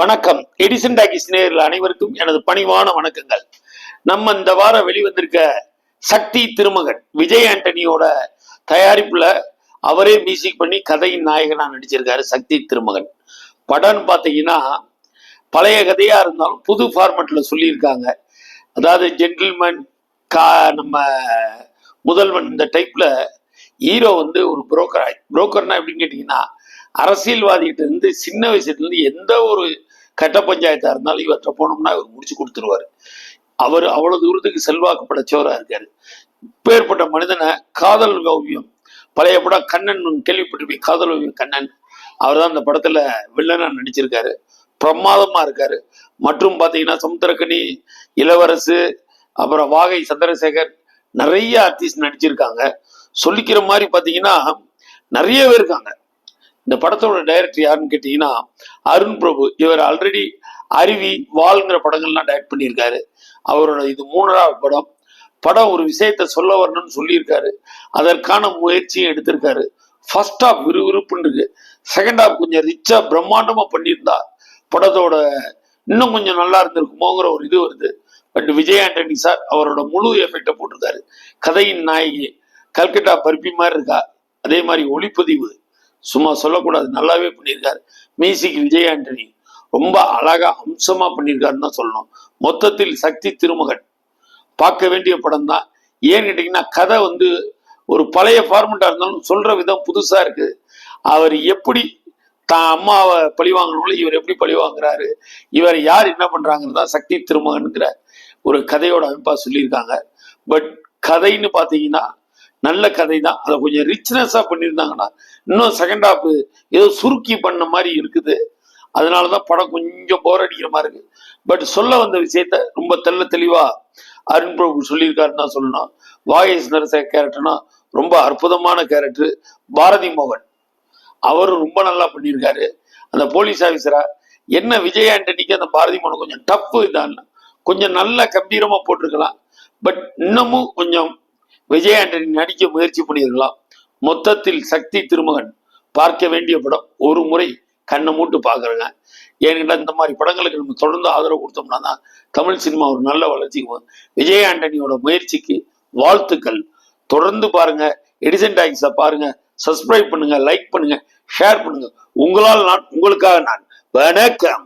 வணக்கம். Edison talkies நேரில் அனைவருக்கும் எனது பணிவான வணக்கங்கள். நம்ம இந்த வாரம் வெளிவந்திருக்க சக்தி திருமகன் விஜய் ஆண்டனியோட தயாரிப்புல அவரே மியூசிக் பண்ணி கதையின் நாயகனா நடிச்சிருக்காரு சக்தி திருமகன். படம்னு பார்த்தீங்கன்னா பழைய கதையா இருந்தாலும் புது ஃபார்மெட்ல சொல்லியிருக்காங்க. அதாவது ஜென்டில்மேன் கா நம்ம முதல்வன் இந்த டைப்ல ஹீரோ வந்து ஒரு புரோக்கர் புரோக்கர்னா எப்படின்னு கேட்டிங்கன்னா அரசியல்வாதிகிட்ட இருந்து சின்ன வயசுல இருந்து எந்த ஒரு கட்ட பஞ்சாயத்தா இருந்தாலும் இவர்கிட்ட போனோம்னா இவர் முடிச்சு கொடுத்துருவாரு. அவர் அவ்வளவு தூரத்துக்கு செல்வாக்கு படைச்சவராக இருக்காரு. இப்பேற்பட்ட மனிதனை காதல் ஓவியம் பழைய படம் கண்ணன் கேள்விப்பட்டிருப்பேன் காதல் ஓவியம் கண்ணன். அவர் தான் அந்த படத்துல வில்லனா நடிச்சிருக்காரு. பிரமாதமா இருக்காரு. மற்றும் பாத்தீங்கன்னா சமுத்திரக்கனி இளவரசு அப்புறம் வாகை சந்திரசேகர் நிறைய ஆர்டிஸ்ட் நடிச்சிருக்காங்க. சொல்லிக்கிற மாதிரி பார்த்தீங்கன்னா நிறைய பேர் இருக்காங்க. இந்த படத்தோட டைரக்டர் யாருன்னு கேட்டீங்கன்னா அருண் பிரபு. இவர் ஆல்ரெடி அருவி வால்ங்கிற படங்கள்லாம் டைரக்ட் பண்ணியிருக்காரு. அவரோட இது மூணாவது படம். படம் ஒரு விஷயத்த சொல்ல வரணும்னு சொல்லியிருக்காரு. அதற்கான முயற்சியும் எடுத்திருக்காரு. ஃபர்ஸ்ட் ஹாஃப் விறுவிறுப்புன்னு இருக்கு. செகண்ட் ஹாஃப் கொஞ்சம் ரிச்சா பிரம்மாண்டமா பண்ணியிருந்தா படத்தோட இன்னும் கொஞ்சம் நல்லா இருந்திருக்குமோங்கிற ஒரு இது வருது. பட் விஜய் ஆண்டனி சார் அவரோட முழு எஃபெக்டை போட்டிருக்காரு. கதையின் நாயகி. கல்கட்டா பருப்பி மாதிரி இருக்கா? அதே மாதிரி ஒளிப்பதிவு. சும்மா சொல்லக்கூடாது. நல்லாவே பண்ணியிருக்காரு. மியூசிக் விஜய் ஆண்டனி ரொம்ப அழகா அம்சமா பண்ணியிருக்காருன்னு தான் சொல்லணும். மொத்தத்தில் சக்தி திருமகன். பார்க்க வேண்டிய படம் தான். ஏன்னு கேட்டிங்கன்னா கதை வந்து ஒரு பழைய ஃபார்மெட்டா இருந்தாலும் சொல்ற விதம் புதுசா இருக்கு. அவர் எப்படி தான் அம்மாவை பழி வாங்கணும்ல இவர் எப்படி பழி வாங்குறாரு இவர் யார் என்ன பண்றாங்கிறதா சக்தி திருமகன்கிற ஒரு கதையோட அமைப்பா சொல்லியிருக்காங்க. பட் கதைன்னு பார்த்தீங்கன்னா நல்ல கதை தான் அதை கொஞ்சம் ரிச்னஸா பண்ணியிருந்தாங்கன்னா இன்னும் செகண்ட் ஹாஃப் ஏதோ சுருக்கி பண்ண மாதிரி இருக்குது. அதனால தான் படம் கொஞ்சம் போர் அடிக்கிற மாதிரி இருக்கு. பட் சொல்ல வந்த விஷயத்த ரொம்ப தெல்ல தெளிவாக அருண் பிரபு சொல்லியிருக்காருன்னு தான் சொல்லணும். வாயஸ் நரச கேரக்டர்னா ரொம்ப அற்புதமான கேரக்டர் பாரதி மோகன். அவரும் ரொம்ப நல்லா பண்ணியிருக்காரு. அந்த போலீஸ் ஆஃபீஸரா என்ன விஜய் ஆண்டனிக்கு அந்த பாரதி மோகன் கொஞ்சம் டஃப் இதான் கொஞ்சம் நல்லா கம்பீரமாக போட்டிருக்கலாம். பட் இன்னமும் கொஞ்சம் விஜய் ஆண்டனி நடிக்க முயற்சி பண்ணியிருக்கலாம். மொத்தத்தில் சக்தி திருமகன் பார்க்க வேண்டிய படம் ஒரு முறை கண்ணை மூட்டு பார்க்குறேங்க. ஏன்னா இந்த மாதிரி படங்களுக்கு நம்ம தொடர்ந்து ஆதரவு கொடுத்தோம்னா தான் தமிழ் சினிமா ஒரு நல்ல வளர்ச்சிக்கு போகும் விஜய் ஆண்டனியோட முயற்சிக்கு வாழ்த்துக்கள். தொடர்ந்து பாருங்க. எடிசன் டாக்ஸை பாருங்க. சப்ஸ்கிரைப் பண்ணுங்க லைக் பண்ணுங்க ஷேர் பண்ணுங்க. உங்களால் நான் உங்களுக்காக நான் வணக்கம்.